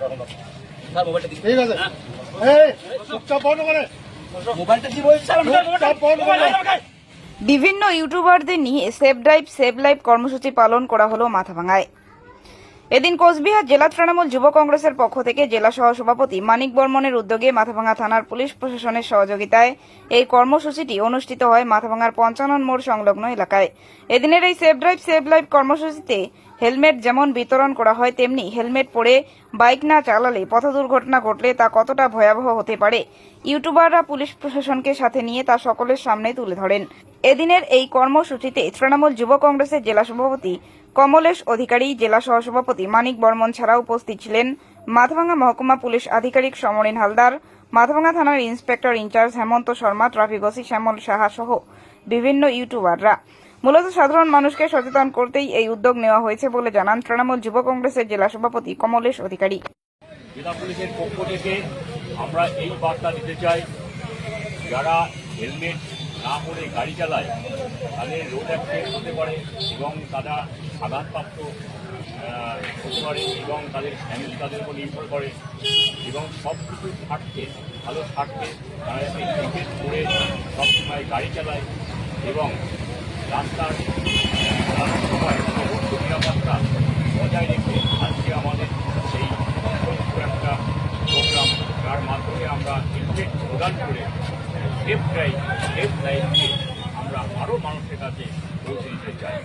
Sir মোবাইলটা ঠিক আছে। এই চুপচাপ বন্ধ করে। মোবাইলটা কি বলছেন? স্যার চুপচাপ বন্ধ করে। বিভিন্ন ইউটিউবারদের নিয়ে সেভ ড্রাইভ সেভ লাইভ কর্মসূচি পালন করা হলো মাথাভাঙায়। এদিন কোচবিহার জেলা তৃণমূল যুব কংগ্রেসের পক্ষ থেকে জেলা সহ সভাপতি মানিক বর্মনের উদ্যোগে মাথাভাঙা থানার পুলিশ প্রশাসনের সহযোগিতায় এই কর্মসূচিটি অনুষ্ঠিত হয় মাথাভাঙার পঞ্চানন মোড় সংলগ্ন এলাকায়। এদিনের এই সেভ ড্রাইভ সেভ লাইভ কর্মসূচিতে হেলমেট যেমন বিতরণ করা হয়, তেমনি হেলমেট পরে বাইক না চালালে পথ দুর্ঘটনা ঘটলে তা কতটা ভয়াবহ হতে পারে? ইউটিউবাররা পুলিশ প্রশাসনকে সাথে নিয়ে তা সকলের সামনে তুলে ধরেন। এদিনের এই কর্মসূচিতে তৃণমূল যুব কংগ্রেসের জেলা সভাপতি, কমলেশ অধিকারী, জেলা সহসভাপতি মানিক বর্মন ছাড়া উপস্থিত ছিলেন মাথাভাঙ্গা মহকুমা পুলিশ আধিকারিক সমরেন হালদার মাথাভাঙ্গা থানার inspector in charge Hemanta Sharma, traffic OC Shyamal Saha সহ বিভিন্ন ইউটিউবাররা। মূলত সাধারণ মানুষকে সচেতন করতেই এই উদ্যোগ নেওয়া হয়েছে বলে জানান তৃণমূল যুব কংগ্রেসের জেলা সভাপতি কমলেশ অধিকারী। জেলা পুলিশের পক্ষ থেকে আমরা এই বার্তা দিতে চাই, যারা হেলমেট না পরে গাড়ি চালায়, তাদের রোড অ্যাক্সিডেন্ট হতে পারে এবং তারা আঘাতপ্রাপ্ত হতে পারে এবং তাদের ফ্যামিলি তাদের উপর নির্ভর করে এবং সব কিছু স্বার্থে ভালো স্বার্থে তারা যাতে হেলমেট পরে সবসময় গাড়ি চালায় এবং রাস্তার সময় বজায় রেখে আজকে আমাদের সেই একটা প্রোগ্রাম যার মাধ্যমে আমরা হেলমেট প্রদান করে সেফ ড্রাইভ সেফ লাইফকে আমরা আরও মানুষের কাছে পৌঁছে দিতে চাই।